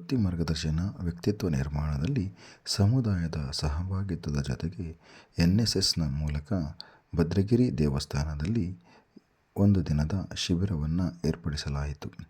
ವೃತ್ತಿ ಮಾರ್ಗದರ್ಶನ ವ್ಯಕ್ತಿತ್ವ ನಿರ್ಮಾಣದಲ್ಲಿ ಸಮುದಾಯದ ಸಹಭಾಗಿತ್ವದ ಜೊತೆಗೆ ಎನ್ ಎಸ್ ಎಸ್ನ ಮೂಲಕ ಭದ್ರಗಿರಿ ದೇವಸ್ಥಾನದಲ್ಲಿ ಒಂದು ದಿನದ ಶಿಬಿರವನ್ನು ಏರ್ಪಡಿಸಲಾಯಿತು.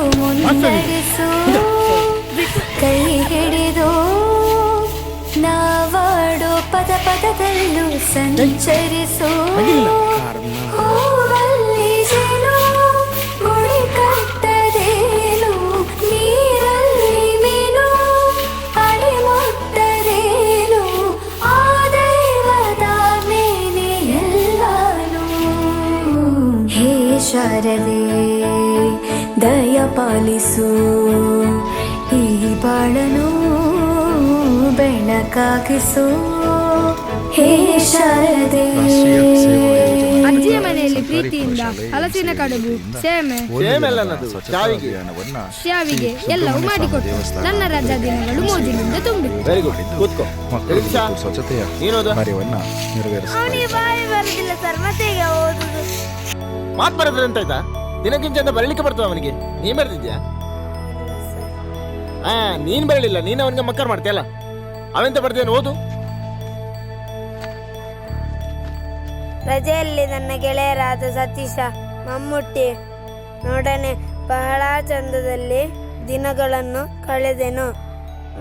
ಮುನ್ನಡೆಸು ಕೈ ಹಿಡಿದು ನಾವಾಡೋ ಪದ ಪದದಲ್ಲೂ ಸಂಚರಿಸು ಹೂವಲ್ಲಿ ಜೇನು ಗುಡಿ ಕಟ್ಟದೇನು ನೀರಲ್ಲಿ ಮೀನು ಅಡಿ ಮುಟ್ಟದೇನು ಆ ದೈವದ ಮೇಲೆ ಎಲ್ಲಾನು ಹೇ ಶಾರದೆ ದಯ ಪಾಲಿಸು. ಈ ಬಾಳನು ಬೆಳಕಾಗಿಸು ಹೇ ಶಾರದೆ. ಅಜ್ಜಿಯ ಮನೆಯಲ್ಲಿ ಪ್ರೀತಿಯಿಂದ ಹಲಸಿನ ಕಡುಬು ಸೇಮೆ. ಶಾವಿಗೆ ಎಲ್ಲವೂ ಮಾಡಿಕೊಟ್ಟು ನನ್ನ ರಜಾ ದಿನಗಳು ಮೋಜಿನಿಂದ ತುಂಬಿತ್ತು ವೆರಿ ಗುಡ್ ಕೂತ್ಕೋ. ಸ್ವಚ್ಛತೆಯ ಕಾರ್ಯವನ್ನು ಅವನಿಗೆ ಬಾಯಿ ಬರುದಿಲ್ಲ ಸರ್ ಮತ್ತೆ ಈಗ ಓದುದು. ಮಾತ್ ಬರದ್ರಂತಾಯ್ತಾ ದಿನಕ್ಕಿಂತ ಚಂದ ಬರಲಿಕ್ಕೆ ಬರ್ತದೆ ಅವನಿಗೆ? ನೀನ್ ಬರ್ತಿದ್ಯಾ ಹಾ ನೀನ್ ಬರಲಿಲ್ಲ. ನೀನ್ ಅವನಿಗೆ ಮಕ್ಕರ್ ಮಾಡ್ತೀಯಲ್ಲ ಅವೆಂತ ಬರ್ತೇನೆ ಓದು? ರಜೆಯಲ್ಲಿ ನನ್ನ ಗೆಳೆಯರಾದ ಸತೀಶ ಮಮ್ಮುಟ್ಟಿ ನೋಡನೆ ಬಹಳ ಚಂದದಲ್ಲಿ ದಿನಗಳನ್ನು ಕಳೆದೆನು.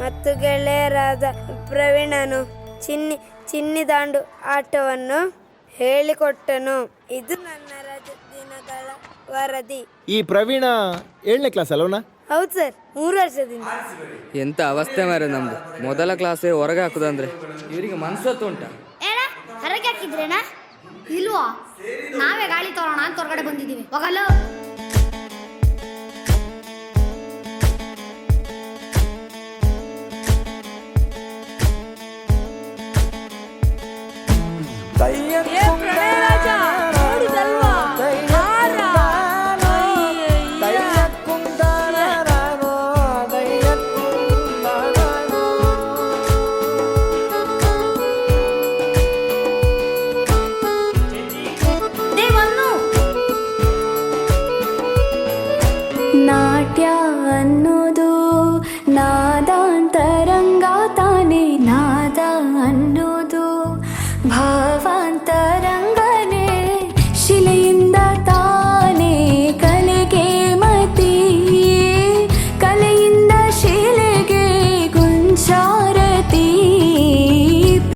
ಮತ್ತು ಗೆಳೆಯರಾದ ಪ್ರವೀಣನು ಚಿನ್ನಿ ಚಿನ್ನಿ ದಾಂಡು ಆಟವನ್ನು ಹೇಳಿಕೊಟ್ಟನು. ಇದು ನನ್ನ ವರದಿ. ಈ ಪ್ರವೀಣ ಏಳನೇ ಕ್ಲಾಸ್ ಅಲ್ವನ ಹೌದು ಸರ್ ಮೂರು ವರ್ಷದಿಂದ. ಎಂತ ಅವಸ್ಥೆ ಮಾರೆ ನಮ್ದು. ಮೊದಲ ಕ್ಲಾಸೇ ಹೊರಗೆ ಹಾಕುದಂದ್ರೆ ಇವರಿಗೆ ಮನ್ಸತ್ತು ಉಂಟ. ಏನ ಹೊರಗೆ ಹಾಕಿದ್ರೇನಾ? ಇಲ್ವಾ? ನಾವೇ ಗಾಳಿ ತಗೋಣ ಅಂತ ಹೊರಗಡೆ ಬಂದಿದ್ದೀವಿ. ಹೋಗಲ್ಲ